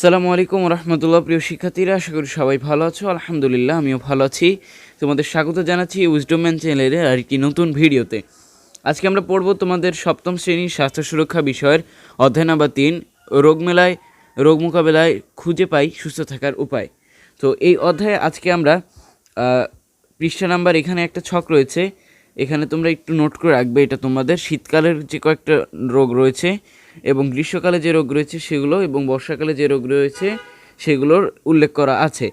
সালামু আলাইকুম রহমতুল্লাহ। প্রিয় শিক্ষার্থীরা, আশা করি সবাই ভালো আছো। আলহামদুলিল্লাহ, আমিও ভালো আছি। তোমাদের স্বাগত জানাচ্ছি উইজডোম্যান চ্যানেলের আরেকটি নতুন ভিডিওতে। আজকে আমরা পড়ব তোমাদের সপ্তম শ্রেণির স্বাস্থ্য সুরক্ষা বিষয়ের অধ্যায় নাম্বার তিন, রোগ মেলায়, রোগ মোকাবেলায় খুঁজে পাই সুস্থ থাকার উপায়। তো এই অধ্যায়ে আজকে আমরা পৃষ্ঠা নাম্বার এখানে একটা ছক রয়েছে। এখানে তোমরা একটু নোট করে রাখবে, এটা তোমাদের শীতকালের যে কয়েকটা রোগ রয়েছে এবং গ্রীষ্মকালে যে রোগ রয়েছে সেগুলো এবং বর্ষাকালে যে রোগ রয়েছে সেগুলোর উল্লেখ করা আছে।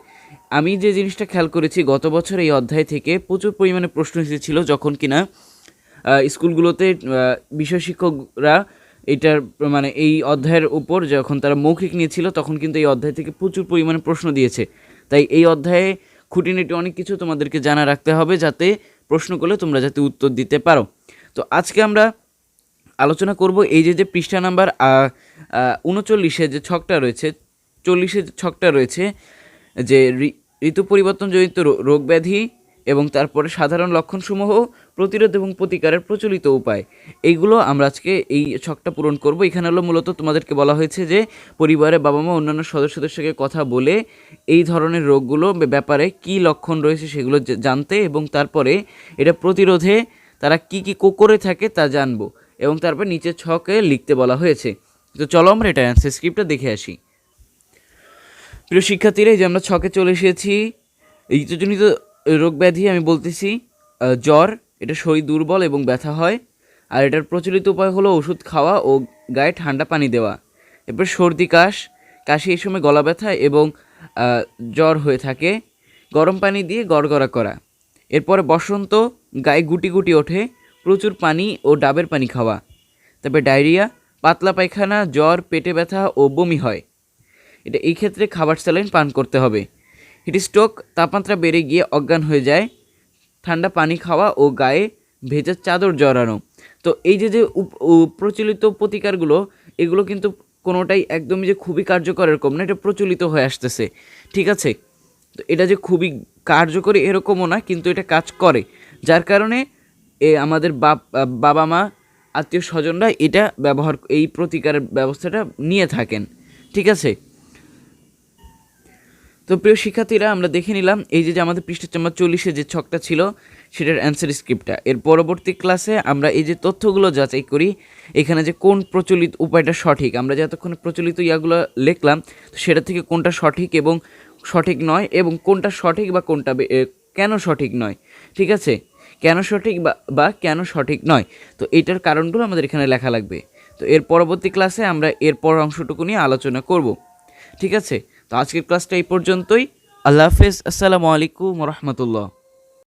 আমি যে জিনিসটা খেয়াল করেছি, গত বছর এই অধ্যায় থেকে প্রচুর পরিমাণে প্রশ্ন এসেছিল যখন কিনা স্কুলগুলোতে বিষয় শিক্ষকরা এটার মানে এই অধ্যায়ের উপর যখন তারা মৌখিক নিয়েছিল, তখন কিন্তু এই অধ্যায় থেকে প্রচুর পরিমাণে প্রশ্ন দিয়েছে। তাই এই অধ্যায়ে খুঁটিনাটি অনেক কিছু তোমাদেরকে জানা রাখতে হবে যাতে প্রশ্ন করলে তোমরা যাতে উত্তর দিতে পারো। তো আজকে আমরা আলোচনা করব এই যে যে পৃষ্ঠা নাম্বার উনচল্লিশে যে ছকটা রয়েছে, চল্লিশে ছকটা রয়েছে, যে ঋতু পরিবর্তনজনিত রোগ ব্যাধি এবং তারপরে সাধারণ লক্ষণসমূহ প্রতিরোধ এবং প্রতিকারের প্রচলিত উপায়। এইগুলো আমরা আজকে এই ছকটা পূরণ করব। এখানে হলো মূলত তোমাদেরকে বলা হয়েছে যে পরিবারের বাবা মা অন্যান্য সদস্যদের সঙ্গে কথা বলে এই ধরনের রোগগুলো ব্যাপারে কি লক্ষণ রয়েছে সেগুলো জানতে এবং তারপরে এটা প্রতিরোধে তারা কি কি করে থাকে তা জানব এবং তারপর নিচের ছকে লিখতে বলা হয়েছে। তো চলো আমরা এটা অ্যান্সার স্ক্রিপ্টটা দেখে আসি। প্রিয় শিক্ষার্থীরা, এই যে আমরা ছকে চলে এসেছি ঋতুজনিত রোগ ব্যাধি, আমি বলতেছি জ্বর, এটা শরীর দুর্বল এবং ব্যথা হয়। আর এটার প্রচলিত উপায় হলো ওষুধ খাওয়া ও গায়ে ঠান্ডা পানি দেওয়া। এরপর সর্দি, কাশ, কাশি এই সময় গলা ব্যথা এবং জ্বর হয়ে থাকে। গরম পানি দিয়ে গড়গড়া করা। এরপরে বসন্ত, গায়ে গুটি গুটি ওঠে, প্রচুর পানি ও ডাবের পানি খাওয়া। তারপরে ডায়রিয়া, পাতলা পায়খানা, জ্বর, পেটে ব্যথা ও বমি হয়। এটা এই ক্ষেত্রে খাবার স্যালাইন পান করতে হবে। হিটস্ট্রোক তাপমাত্রা বেড়ে গিয়ে অজ্ঞান হয়ে যায়, ঠান্ডা পানি খাওয়া ও গায়ে ভেজা চাদর জড়ানো। তো এই যে যে প্রচলিত প্রতিকারগুলো, এগুলো কিন্তু কোনোটাই একদমই যে খুবই কার্যকর এরকম না, এটা প্রচলিত হয়ে আসতেছে। ঠিক আছে? তো এটা যে খুবই কার্যকরী এরকমও না, কিন্তু এটা কাজ করে। যার কারণে, এ, আমাদের বাবা মা, আত্মীয় স্বজনরা এটা ব্যবহার, এই প্রতিকারের ব্যবস্থাটা নিয়ে থাকেন। ঠিক আছে? তো প্রিয় শিক্ষার্থীরা, আমরা দেখে নিলাম এই যে আমাদের পৃষ্ঠা নম্বর চল্লিশে যে ছকটা ছিল, সেটার অ্যান্সার স্ক্রিপ্টটা এর পরবর্তী ক্লাসে আমরা এই যে তথ্যগুলো যাচাই করি, এখানে যে কোন প্রচলিত উপায়টা সঠিক। আমরা যে এতক্ষণ প্রচলিত ইয়াগুলো লিখলাম, তো সেটা থেকে কোনটা সঠিক এবং সঠিক নয় এবং কোনটা সঠিক বা কোনটা কেন সঠিক নয়, ঠিক আছে? কেন সঠিক বা কেন সঠিক নয়, তো এইটার কারণগুলো আমাদের এখানে লেখা লাগবে। তো এর পরবর্তী ক্লাসে আমরা এরপর অংশটুকু নিয়ে আলোচনা করব, ঠিক আছে? তো আজকের ক্লাসটা এই পর্যন্তই। আল্লাহ হাফেজ। আসসালামু আলাইকুম রহমতুল্লাহ।